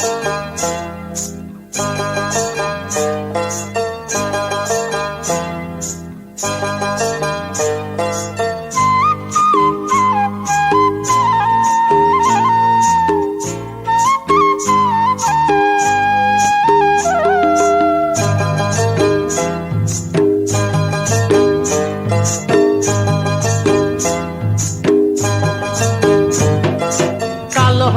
কালো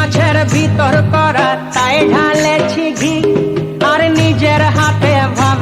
মাছের ভিতর করা তাই ঢালেছি ঘি। আর নিজের হাতে ভাব